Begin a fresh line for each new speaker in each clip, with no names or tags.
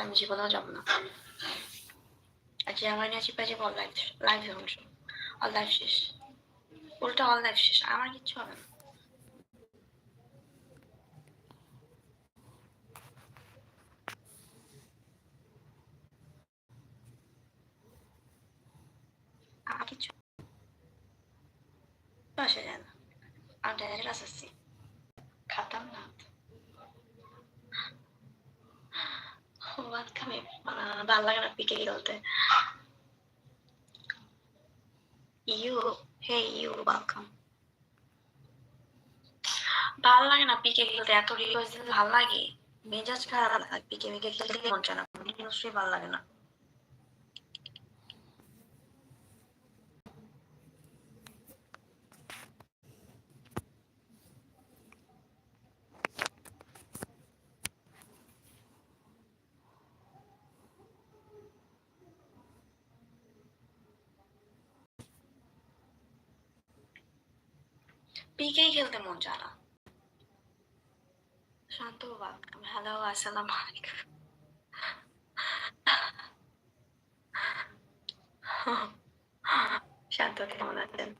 আমি জীবনেও যাব না। যে আমার নিয়ে চিপা যাব লাইফ লাইফ অল লাইফ শেষ। উল্টা অল লাইফ শেষ। আমার কিচ্ছু হবে না। খাতাম না। ভালো লাগে না পিকে ইউ হে ইউ ওয়েলকাম ভালো লাগে না পিকে খেলতে, এত রিকোয়েস্ট ভালো লাগে। মেজাজ খারাপ লাগে পিকে মিকে খেলতে মন চায় না। কন্টিনিউসলি ভালো লাগে না। পিকেই খেলতে মন চায় না শান্ত ওয়েলকাম হ্যালো আসসালামু আলাইকুম শান্ত কেমন আছেন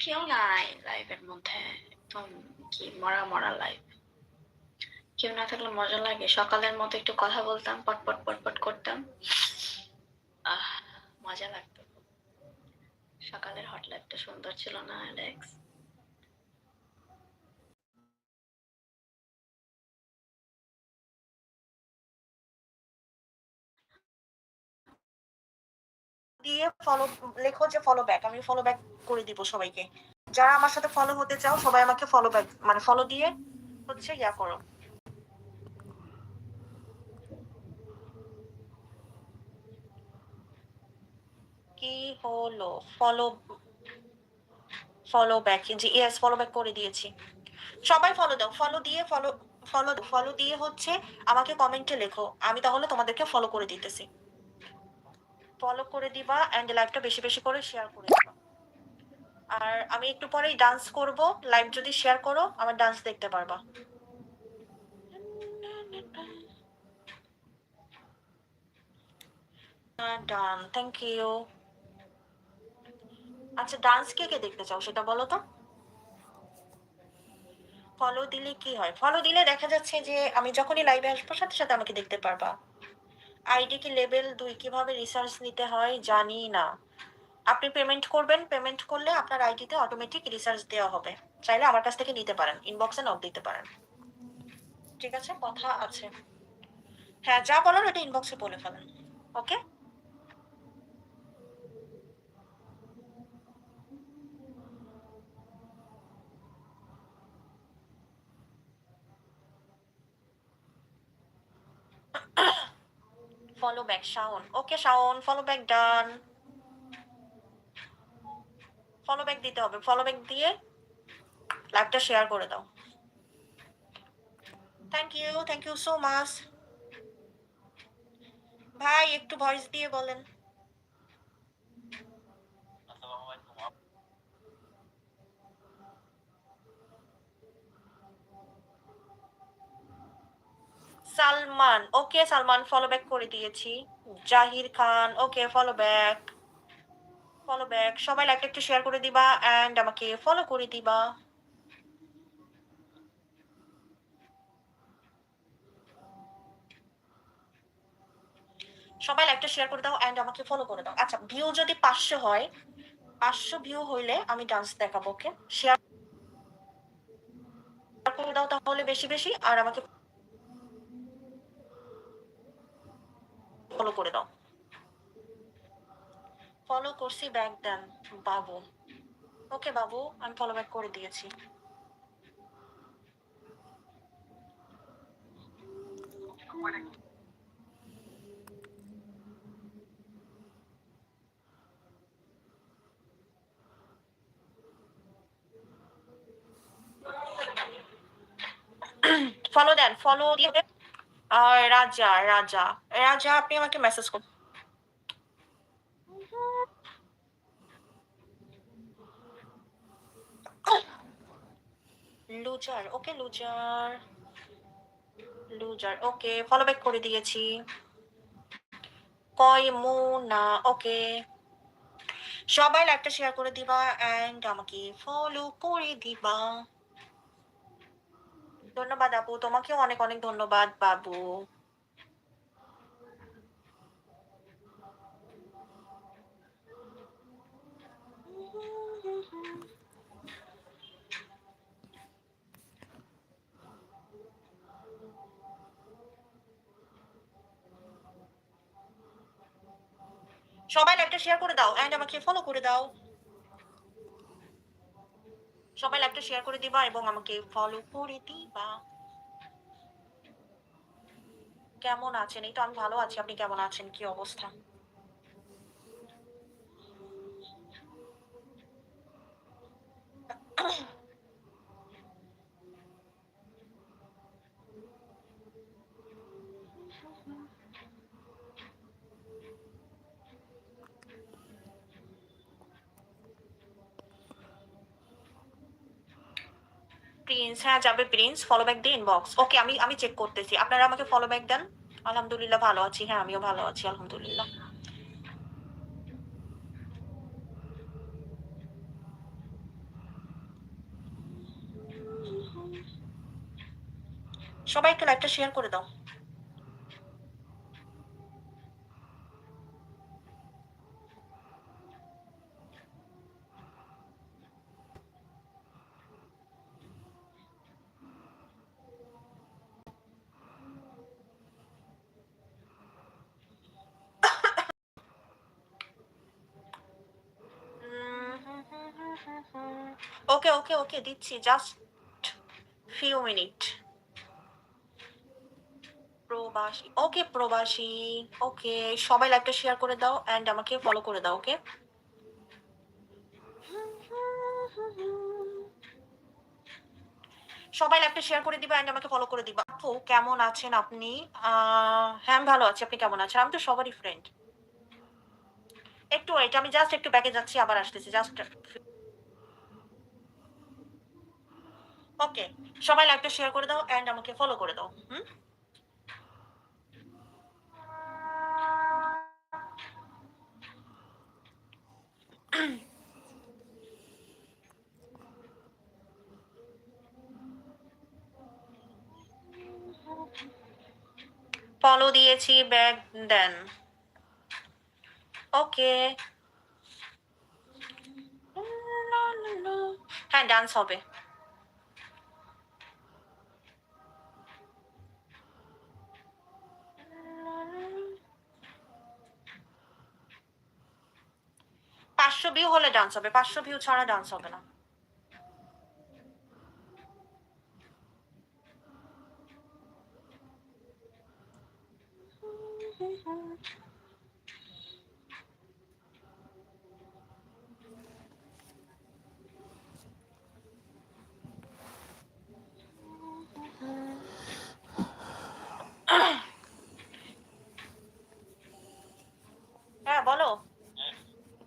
কেউ নাই লাইফের মধ্যে, একদম কি মরা মরা লাইফ কেউ না থাকলে মজা লাগে। সকালের মতো একটু কথা বলতাম পটপট পটপট করতাম। আহ, মজা লাগতো। সকালের হট লাইফটা সুন্দর ছিল না অ্যালেক্স
দিয়ে ফলো লেখো যে ফলো ব্যাক আমি ফলো ব্যাক করে দিব সবাইকে। যারা আমার সাথে ফলো হতে চাও, সবাই আমাকে ফলো ব্যাক মানে ফলো দিয়ে হচ্ছে ইয়া করো। কি হলো? ফলো ফলো ব্যাক জি ইয়েস ফলো ব্যাক করে দিয়েছি। সবাই ফলো দাও ফলো দিয়ে ফলো ফলো ফলো দিয়ে হচ্ছে আমাকে কমেন্টে লেখো, আমি তাহলে তোমাদেরকে ফলো করে দিতেছি। ফলো করে দিবা অ্যান্ড লাইভটা বেশি বেশি করে শেয়ার করে দিবা। আর আমি একটু পরেই ডান্স করব লাইভ যদি শেয়ার করো, আমার ডান্স দেখতে পারবা। ডান থ্যাংক ইউ আচ্ছা ডান্স কে কে দেখতে চাও সেটা বলো তো? ফলো দিলে কি হয়? ফলো দিলে দেখা যাচ্ছে যে আমি যখনই লাইভে আসব, সাথে সাথে আমাকে দেখতে পারবা। আইডি কি লেভেল দুই কীভাবে রিসার্চ নিতে হয় জানি না। আপনি পেমেন্ট করবেন পেমেন্ট করলে আপনার আইডিতে অটোমেটিক রিসার্চ দেওয়া হবে। চাইলে আমার কাছ থেকে নিতে পারেন ইনবক্সে নক দিতে পারেন। ঠিক আছে, কথা আছে। হ্যাঁ যা বলার ওটা ইনবক্সে বলে ফেলেন okay follow back Shaon okay Shaon follow back done follow back দিতে হবে। ফলো ব্যাক দিয়ে লাইভটা শেয়ার করে দাও। Thank you thank you so much ভাই, একটু ভয়েস দিয়ে বলেন। Salman, okay Salman follow back করে দিয়েছি। Zahir Khan, okay follow back follow back সবাই লাইকটা একটু শেয়ার করে দিবা এন্ড আমাকে ফলো করে দিবা। সবাই লাইকটা শেয়ার করে দাও এন্ড আমাকে ফলো করে দাও। আচ্ছা ভিউ যদি পাঁচশো হয়, পাঁচশো ভিউ হইলে আমি ডান্স দেখাবো ওকে শেয়ার করে দাও তাহলে বেশি বেশি, আর আমাকে ফলো করে দাও। ফলো করছি ব্যাক দেন বাবু। ওকে বাবু, আমি ফলো ব্যাক করে দিয়েছি। ফলো দেন ফলো দিয়ে রাজা রাজা। রাজা, আপনি আমাকে মেসেজ করুন loser okay loser loser okay follow back করে দিয়েছি। কয় মুনা ওকে সবাই লাইভটা শেয়ার করে দিবা এন্ড আমাকে ফলো করে দিবা। ধন্যবাদ আপু, তোমাকেও অনেক অনেক ধন্যবাদ, বাবু। সবাই লাইভটা শেয়ার করে দাও এন্ড আমাকে ফলো করে দাও। সবাই লাইভটা শেয়ার করে দিবা এবং আমাকে ফলো করে দিবা। কেমন আছেন? এই তো আমি ভালো আছি। আপনি কেমন আছেন? কি অবস্থা? প্রিন্স হ্যাঁ যাবে প্রিন্স ফলো ব্যাক দিয়ে ইনবক্স ওকে আমি আমি চেক করতেছি। আপনারা আমাকে ফলো ব্যাক দেন? আলহামদুলিল্লাহ ভালো আছি। হ্যাঁ আমিও ভালো আছি, আলহামদুলিল্লাহ। সবাই একটু লাইভটা শেয়ার করে দাও। ওকে ওকে ওকে, দিচ্ছি জাস্ট ফিউ মিনিট প্রবাসী, ওকে প্রবাসী, ওকে, সবাই লাইভটা শেয়ার করে দাও এন্ড আমাকে ফলো করে দাও, ওকে? সবাই লাইভটা শেয়ার করে দিবা এন্ড আমাকে ফলো করে দিবা। আপু, কেমন আছেন আপনি? হ্যাঁ ভালো আছি, আপনি কেমন আছেন? আমি তো সবারই ফ্রেন্ড একটু ওয়েট আমি জাস্ট একটু ব্যাকে যাচ্ছি, আবার আসতেছি জাস্ট ওকে সবাই লাইভটা শেয়ার করে দাও এন্ড আমাকে ফলো করে দাও। হুম? ফলো দিয়েছি ব্যাগ দেন ওকে হ্যাঁ ডান্স হবে। পাঁচশো ভিউ হলে ডান্স হবে পাঁচশো ভিউ ছাড়া ডান্স হবে না। হ্যাঁ বলো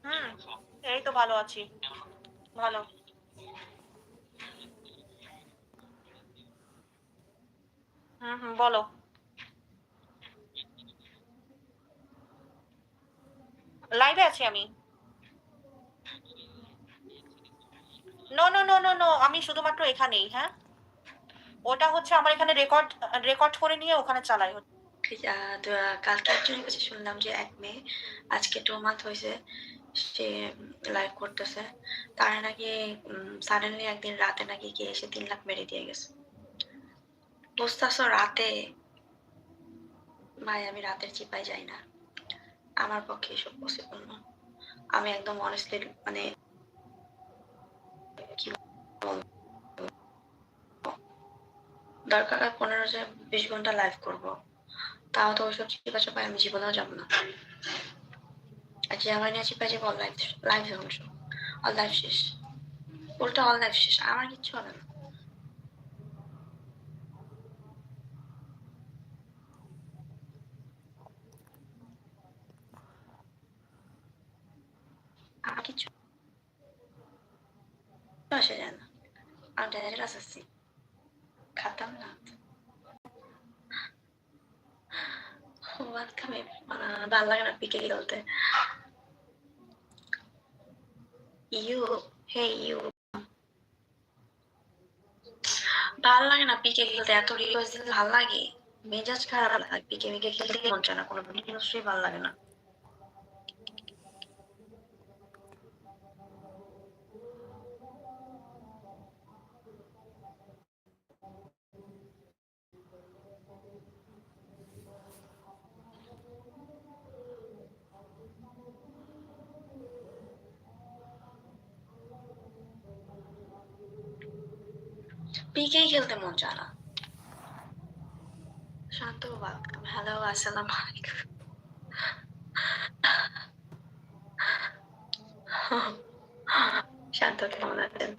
হুম এই তো ভালো আছি। ভালো। হুম বলো। লাইভে আছি আমি। No no no no no আমি শুধুমাত্র এখানেই হ্যাঁ? ওটা হচ্ছে আমার এখানে রেকর্ড রেকর্ড করে নিয়ে ওখানে চালাই
কালকে একজনের কাছে শুনলাম যে এক মেয়ে, আজকে টু মান্থ হয়েছে। সে লাইভ করতেছে। তারা নাকি সাডেনলি একদিন রাতে নাকি কে এসে তিন লাখ মেরে দিয়ে গেছে। বুঝতেছো, রাতে? ভাই, আমি রাতের চিপাই যাই না। আমার পক্ষে এসব পসিবল না। আমি একদম অনেস্টলি মানে কি দরকার হয় পনেরো বিশ ঘণ্টা লাইভ করব। তাও তো ওইসব চিপা চাপায় আমি জীবনেও যাব না। জার্মানি চিপা যাব লাইফ লাইফ অংশ। অল লাইফ শেষ। উল্টা অল লাইফ শেষ। আমার কিচ্ছু হবে না। আমার কিছু আসে যায় না। আমি ডাইরেক্ট আসছি। খাতাম লাগে না পিকে খেলতে। ইউ হে ইউ ভালো লাগে না, পিকে খেলতে? এত রিকোয়েস্ট ভালো লাগে মেজাজ খারাপ লাগে পিকে মিকে খেলতে মন চায় না, কোনো জিনিসই ভালো লাগে না। পিকেই খেলতে মন চায় না। শান্ত ওয়েলকাম হ্যালো আসসালাম আলাইকুম। শান্ত কেমন আছেন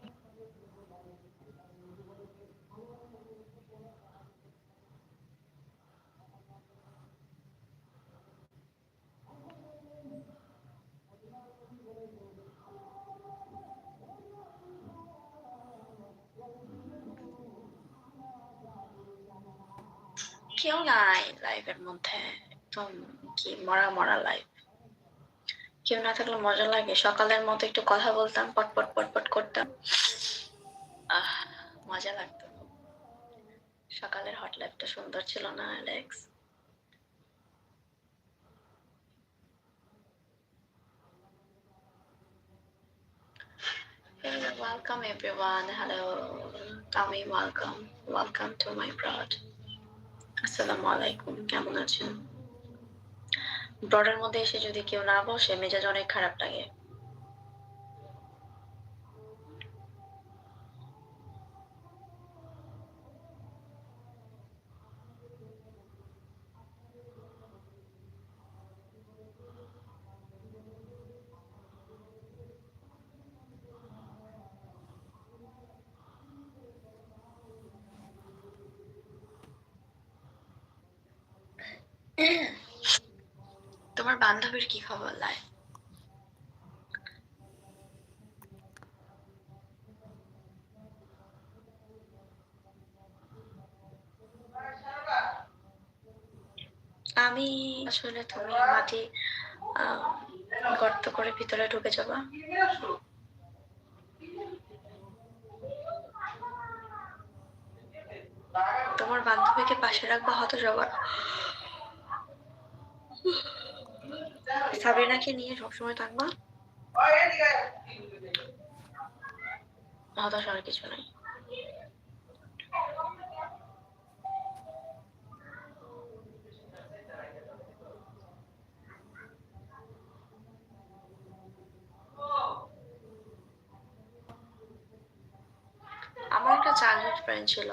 কেউ নাই লাইভের মধ্যে একদম কি মরা মরা লাইভ কেউ না থাকলে মজা লাগে সকালের মতো একটু কথা বলতাম পটপট পটপট করতাম মজা লাগতো সকালের হট লাইফটা সুন্দর ছিল না Alex welcome everyone. Hello, Tommy. Welcome. Welcome to my broad. আসসালামু আলাইকুম, কেমন আছেন? ব্রডের মধ্যে এসে যদি কেউ না বসে, মেজাজ অনেক খারাপ লাগে। তোমার বান্ধবীর কি খবর, লাই? আমি আসলে তুমি মাটি গর্ত করে ভিতরে ঢুকে যাবা। তোমার বান্ধবীকে পাশে রাখবা হত যাবার সাবিনাকে নিয়ে সবসময় থাকবা। হতাশ আর কিছু নাই। আমার একটা চাইল্ডহুড ফ্রেন্ড ছিল।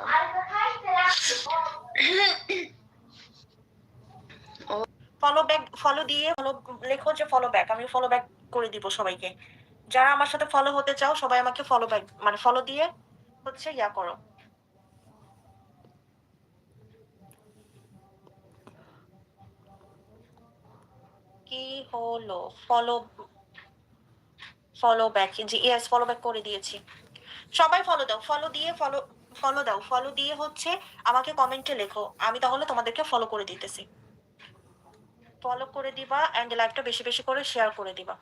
ফলো ব্যাক ফলো দিয়ে ফলো লেখো যে ফলো ব্যাক আমি ফলো ব্যাক করে দিব সবাইকে। যারা আমার সাথে ফলো হতে চাও, সবাই আমাকে ফলো ব্যাক মানে ফলো দিয়ে হচ্ছে ইয়া করো। কি হলো? ফলো ফলো ব্যাক জি ইয়েস ফলো ব্যাক করে দিয়েছি। সবাই ফলো দাও ফলো দিয়ে ফলো ফলো দাও ফলো দিয়ে হচ্ছে আমাকে কমেন্টে লেখো, আমি তাহলে তোমাদেরকে ফলো করে দিতেছি। ফলো করে দিবা অ্যান্ড লাইভটা বেশি বেশি করে শেয়ার করে দিবা।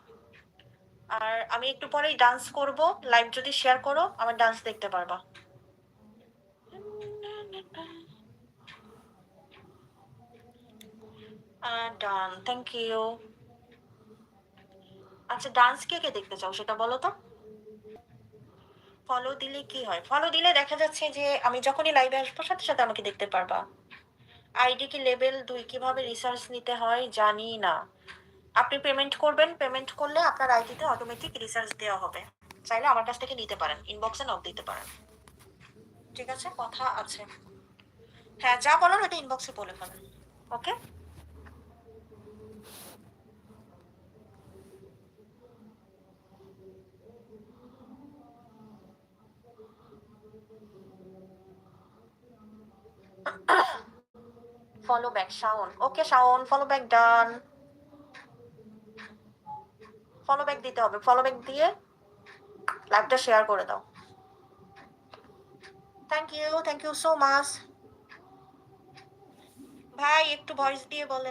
আর আমি একটু পরেই ডান্স করব লাইভ যদি শেয়ার করো, আমার ডান্স দেখতে পারবা। ডান থ্যাংক ইউ আচ্ছা ডান্স কে কে দেখতে চাও সেটা বলো তো। ফলো দিলে কি হয়? ফলো দিলে দেখা যাচ্ছে যে আমি যখনই লাইভে আসব, সাথে সাথে আমাকে দেখতে পারবা। আইডি কি লেভেল দুই কীভাবে রিসার্চ নিতে হয় জানি না। আপনি পেমেন্ট করবেন পেমেন্ট করলে আপনার আইডিতে অটোমেটিক রিসার্চ দেওয়া হবে। চাইলে আমার কাছ থেকে নিতে পারেন ইনবক্সে নক দিতে পারেন। ঠিক আছে? কথা আছে। হ্যাঁ যা বলার ওটা ইনবক্সে বলে ফেলেন। Okay follow back Shaun. Okay, Shaun, follow back done. Follow back দিতে হবে ফলো ব্যাক দিয়ে লাইভটা শেয়ার করে দাও thank you thank you so much ভাই একটু ভয়েস দিয়ে বলেন